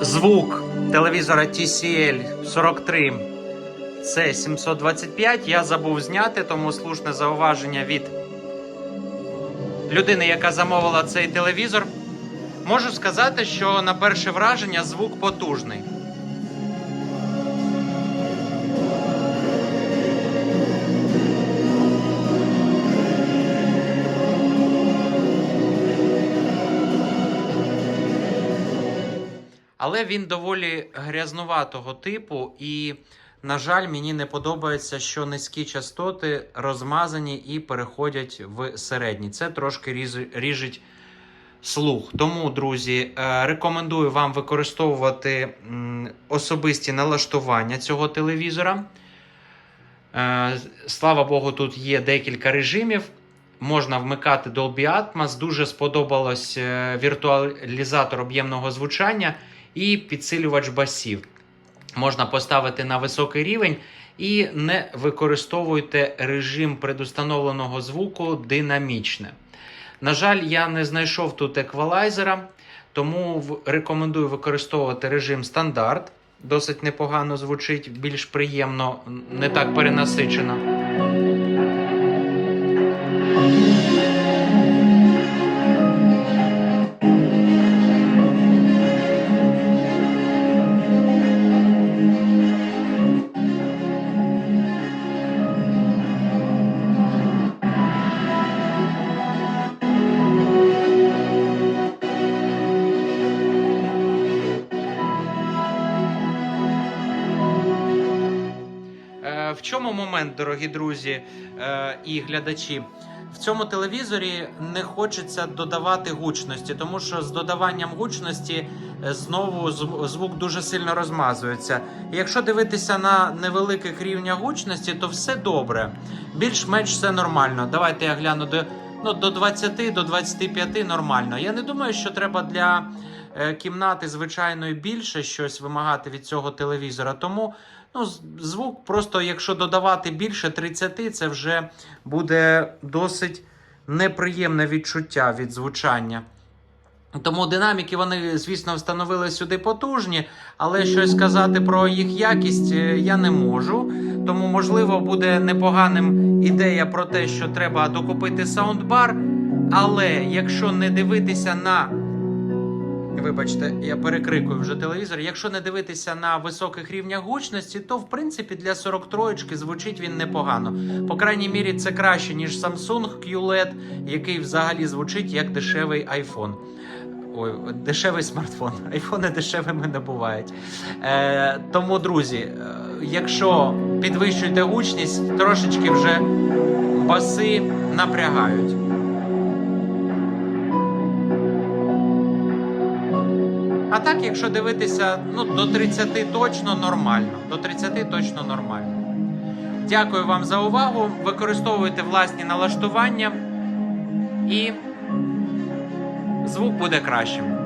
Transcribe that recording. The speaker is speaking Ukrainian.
Звук телевізора TCL 43 c 725 я забув зняти, тому слушне зауваження від людини, яка замовила цей телевізор. Можу сказати, що на перше враження звук потужний. Але він доволі грязнуватого типу, і, на жаль, мені не подобається, що низькі частоти розмазані і переходять в середні. Це трошки ріжить слух. Тому, друзі, е, рекомендую вам використовувати особисті налаштування цього телевізора. Е, Слава Богу, тут є декілька режимів. Можна вмикати Dolby Atmos. Дуже сподобалось е, віртуалізатор об'ємного звучання і підсилювач басів. Можна поставити на високий рівень і не використовуйте режим предустановленого звуку динамічне. На жаль, я не знайшов тут еквалайзера, тому рекомендую використовувати режим стандарт. Досить непогано звучить, більш приємно, не так перенасичено. В чому момент, дорогі друзі е, і глядачі? В цьому телевізорі не хочеться додавати гучності, тому що з додаванням гучності е, знову звук дуже сильно розмазується. Якщо дивитися на невеликих рівнях гучності, то все добре. Більш-менш все нормально. Давайте я гляну до, ну, до 20, до 25 нормально. Я не думаю, що треба для е, кімнати звичайної більше щось вимагати від цього телевізора. Тому ну, звук просто, якщо додавати більше 30, це вже буде досить неприємне відчуття від звучання. Тому динаміки вони, звісно, встановили сюди потужні, але щось сказати про їх якість е, я не можу. Тому, можливо, буде непоганим ідея про те, що треба докупити саундбар. Але якщо не дивитися на. Вибачте, я перекрикую вже телевізор. Якщо не дивитися на високих рівнях гучності, то в принципі для 43 звучить він непогано. По крайній мірі, це краще, ніж Samsung QLED, який взагалі звучить як дешевий iPhone. Ой, дешевий смартфон. Айфони дешевими не бувають. Е, тому, друзі, е, якщо підвищуєте гучність, трошечки вже баси напрягають. А так, якщо дивитися, ну, до 30 точно нормально. До 30 точно нормально. Дякую вам за увагу. Використовуйте власні налаштування і звук буде кращим.